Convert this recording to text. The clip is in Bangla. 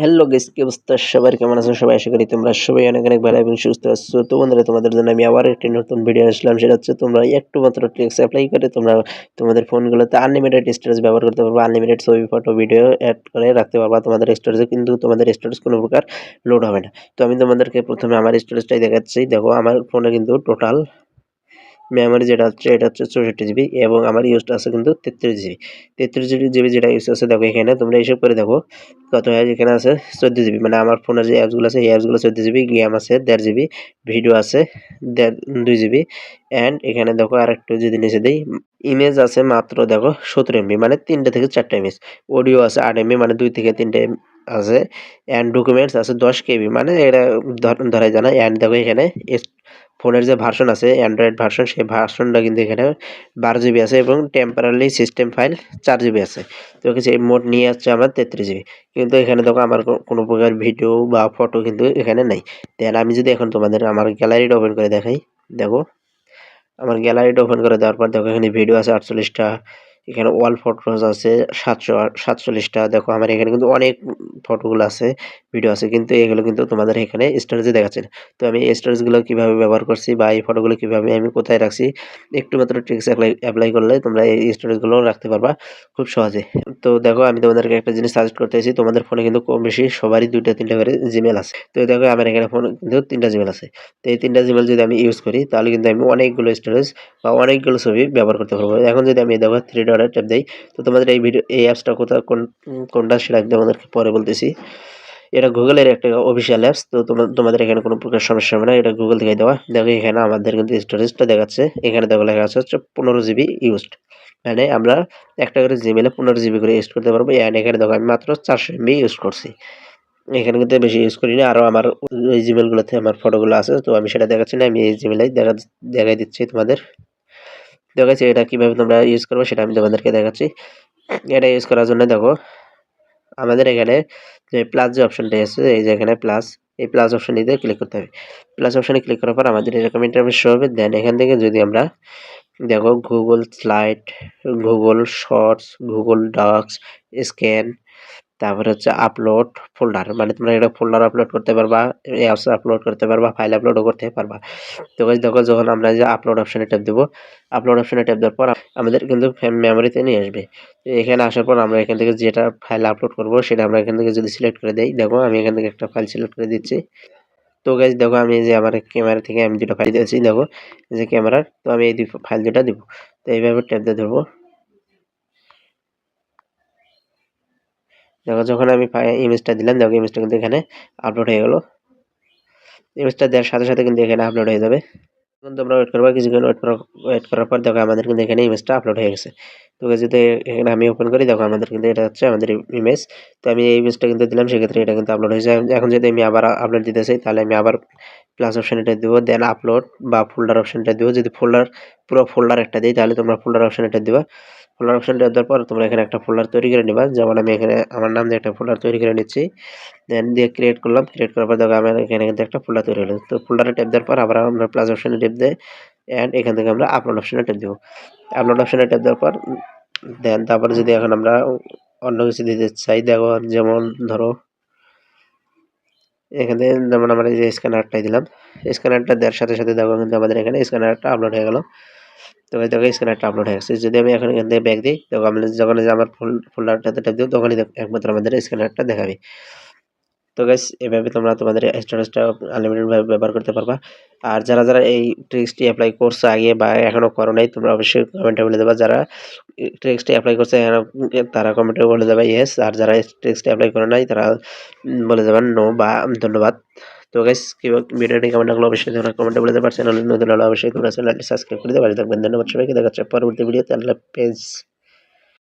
হ্যালো গেস কি অবস্থা? সবার কেমন আছো সবাই আশা করি তোমরা সবাই অনেক অনেক ভালো এবং সুস্থ আছো। তো বন্ধুরা, তোমাদের জন্য আমি আবার একটি নতুন ভিডিও আসলাম। সেটা হচ্ছে তোমরা একটু মাত্র ট্রিক্স অ্যাপ্লাই করে তোমরা তোমাদের ফোনগুলোতে আনলিমিটেড স্টোরেজ ব্যবহার করতে পারবা। আনলিমিটেড ছবি ফটো ভিডিও অ্যাড করে রাখতে পারবা। তোমাদের স্টোরেজে কিন্তু তোমাদের স্টোরেজ কোনো প্রকার লোড হবে না। তো আমি তোমাদেরকে প্রথমে আমার স্টোরেজটাই দেখাচ্ছি। দেখো, আমার ফোনে কিন্তু টোটাল মেমোরি যেটা হচ্ছে এটা হচ্ছে চৌষট্টি জিবি এবং আমার ইউজটা আছে কিন্তু তেত্রিশ জিবি তেত্রিশ জিবি যেটা ইউজ আছে, দেখো এখানে তোমরা হিসেব করে দেখো। কত হয়? এখানে আছে চোদ্দ জিবি মানে আমার ফোনের যে অ্যাপসগুলো আছে, এই অ্যাপসগুলো চোদ্দ জিবি গেম আছে দেড় জিবি ভিডিও আছে দেড়, দুই জিবি অ্যান্ড এখানে দেখো আর একটু যদি নিচে দিই ইমেজ আছে মাত্র দেখো সতেরো এমবি মানে তিনটে থেকে চারটে ইমেজ অডিও আছে আট এমবি মানে দুই থেকে তিনটে আছে অ্যান্ড ডকুমেন্টস আছে দশ কেবি মানে এটা ধরাই জানা অ্যান্ড দেখো এখানে ফোনের যে ভার্সন আছে অ্যান্ড্রয়েড ভার্সন সেই ভার্সনটা কিন্তু এখানে বারো জিবি আছে এবং টেম্পারারি সিস্টেম ফাইল চার জিবি আছে। তো সেই মোট নিয়ে আসছে আমার তেত্রিশ জিবি কিন্তু এখানে দেখো আমার কোনো প্রকার ভিডিও বা ফটো কিন্তু এখানে নেই। দেন আমি যদি এখন তোমাদের আমার গ্যালারিটা ওপেন করে দেখাই, দেখো। আমার গ্যালারিটা ওপেন করে দেওয়ার পর দেখো এখানে ভিডিও আছে আটচল্লিশটা। এখানে ওয়াল ফটোস আছে, সাতশো সাতচল্লিশটা। দেখো, আমার এখানে কিন্তু অনেক ফটোগুলো আছে ভিডিও আছে, কিন্তু এগুলো কিন্তু তোমাদের এখানে স্টোরেজে দেখাচ্ছে তো আমি এই স্টোরেজগুলো কীভাবে ব্যবহার করছি বা এই ফটোগুলো কীভাবে আমি কোথায় রাখছি, একটু মাত্র ট্রিক্স অ্যাপ্লাই অ্যাপ্লাই করলে তোমরা এই স্টোরেজগুলো রাখতে পারবা খুব সহজে। তো দেখো, আমি তোমাদেরকে একটা জিনিস সাজেস্ট করতেছি তোমাদের ফোনে কিন্তু কম বেশি সবারই দুইটা, তিনটা করে জিমেল আছে। তো দেখো, আমার এখানে ফোন কিন্তু তিনটা জিমেল আছে। তো এই তিনটা জিমেল যদি আমি ইউজ করি, তাহলে কিন্তু আমি অনেকগুলো স্টোরেজ বা অনেকগুলো ছবি ব্যবহার করতে পারব। এখন যদি আমি দেখো থ্রি ডট ট্যাপ দিই। তো তোমাদের এই ভিডিও, এই অ্যাপসটা কোথা, কোন, কোনটা সেটা আমি তোমাদেরকে পরে বলতেছি। এটা গুগলের একটা অফিসিয়াল অ্যাপস তো তোমাদের এখানে কোনো প্রকার সমস্যা হবে না, এটা গুগল থেকে দেওয়া। দেখো এখানে আমাদের কিন্তু স্টোরেজটা দেখাচ্ছে। এখানে দেখো লেখা আছে হচ্ছে পনেরো জিবি ইউজড মানে আমরা একটা করে জিমেলে পনেরো জিবি করে ইউজ করতে পারব। অ্যান্ড এখানে দেখো আমি মাত্র চারশো এমবি ইউজ করছি। এখানে কিন্তু বেশি ইউজ করি না আরও আমার ওই জিমেলগুলোতে আমার ফটোগুলো আছে, তো আমি সেটা দেখাচ্ছি না। আমি এই জিমেলে দেখা, দেখাই দিচ্ছি তোমাদের। দেখাচ্ছি এটা কীভাবে তোমরা ইউজ করব, সেটা আমি তোমাদেরকে দেখাচ্ছি। এটা ইউজ করার জন্য দেখো, আমাদের এখানে যে প্লাস যে অপশনটা আছে এই যে এখানে প্লাস এই প্লাস অপশানটিতে ক্লিক করতে হবে। প্লাস অপশানে ক্লিক করার পর আমাদের এরকম ইন্টারভিউ শো হবে দেন এখান থেকে যদি আমরা দেখো Google slide Google shorts Google docs scan তারপরে হচ্ছে আপলোড ফোল্ডার মানে তোমরা এটা ফোল্ডার আপলোড করতে পারবা অ্যাপস আপলোড করতে পারবা ফাইল আপলোডও করতে পারবা। তো দেখো যখন আমরা যে আপলোড অপশানে ট্যাপ দেবো আপলোড অপশানে ট্যাপ দেওয়ার পর আমাদের কিন্তু মেমোরিতে নিয়ে আসবে। এখানে আসার পর আমরা এখান থেকে যেটা ফাইল আপলোড করব, সেটা আমরা এখান থেকে যদি সিলেক্ট করে দিই, দেখো আমি এখান থেকে একটা ফাইল সিলেক্ট করে দিচ্ছি। তো গাইজ দেখো আমি যে আমার ক্যামেরা থেকে আমি দুটো ফাইল দিয়েছি, দেখো যে ক্যামেরার তো আমি এই ফাইল দুটা দিব। তো এইভাবে ট্যাপ দিয়ে ধরবো। দেখো, যখন আমি ইমেজটা দিলাম, দেখো ইমেজটা কিন্তু এখানে আপলোড হয়ে গেল। ইমেজটা দেওয়ার সাথে সাথে কিন্তু এখানে আপলোড হয়ে যাবে। তখন তোমরা ওয়েট করবা, কিছুক্ষণ ওয়েট করা ওয়েট করার পর দেখো, আমাদের কিন্তু এখানে ইমেজটা আপলোড হয়ে গেছে। তো যদি এখানে আমি ওপেন করি, দেখো, আমাদের কিন্তু এটা হচ্ছে আমাদের ইমেজ তো আমি এই ইমেজটা কিন্তু দিলাম, সেক্ষেত্রে এটা কিন্তু আপলোড হয়ে যায়। এখন যদি আমি আবার আপলোড দিতে চাই, তাহলে আমি আবার প্লাস অপশান এটা দেবো দেন আপলোড বা ফোল্ডার অপশানটা দেবো। যদি ফোল্ডার পুরো ফোল্ডার একটা দিই, তাহলে তোমরা ফোল্ডার অপশান এটা দেবা। ফোল্ডার অপশানটা দেওয়ার পর তোমরা এখানে একটা ফোল্ডার তৈরি করে নেবা। যেমন আমি এখানে আমার নাম দিয়ে একটা ফোল্ডার তৈরি করে নিচ্ছি। দেন দিয়ে ক্রিয়েট করলাম। ক্রিয়েট করার পর দেখো আমার এখানে কিন্তু একটা ফোল্ডার তৈরি হলো। তো ফোল্ডারে ট্যাপ দেওয়ার পর আবার আমরা প্লাস অপশানে ট্যাপ দেয় অ্যান্ড এখান থেকে আমরা আপলোড অপশানে ট্যাপ দেবো। আপলোড অপশানে ট্যাপ দেওয়ার পর দেন তারপরে যদি এখন আমরা অন্য কিছু দিতে চাই, দেখো যেমন ধরো এখানে যেমন আমরা যে স্ক্যানারটাই দিলাম স্ক্যানারটা দেওয়ার সাথে সাথে দেখো কিন্তু আমাদের এখানে স্ক্যানারটা আপলোড হয়ে গেল। তো দেখো স্ক্যানারটা আপলোড হয়ে গেছে। যদি আমি এখন এখান থেকে ব্যাগ দিই তখন আমি যখন আমার ফুল ট্যাপ দিই তখনই একমাত্র আমাদের স্ক্যানারটা দেখাবে। তো গাইস এভাবে তোমরা তোমাদের স্টোরেজটা আনলিমিটেডভাবে ব্যবহার করতে পারবা। আর যারা যারা এই ট্রিক্সটি অ্যাপ্লাই করছে আগে বা এখনও করো নাই, তোমরা অবশ্যই কমেন্টে বলে দেবা। যারা ট্রিক্সটি অ্যাপ্লাই করছে তারা কমেন্টে বলে দেবে ইয়েস আর যারা ট্রিক্সটি অ্যাপ্লাই করে নাই, তারা বলে দেবেন নো বা ধন্যবাদ। তো গাইস ভিডিওটি কেমন লাগল? অবশ্যই তোমরা কমেন্টে বলে দেবে। চ্যানেল নতুন হলে অবশ্যই তোমরা চ্যানেলটি সাবস্ক্রাইব করে দেবে। থাকবেন, ধন্যবাদ সবাইকে। দেখাচ্ছে পরবর্তী ভিডিওতে আল্লাহ পেজ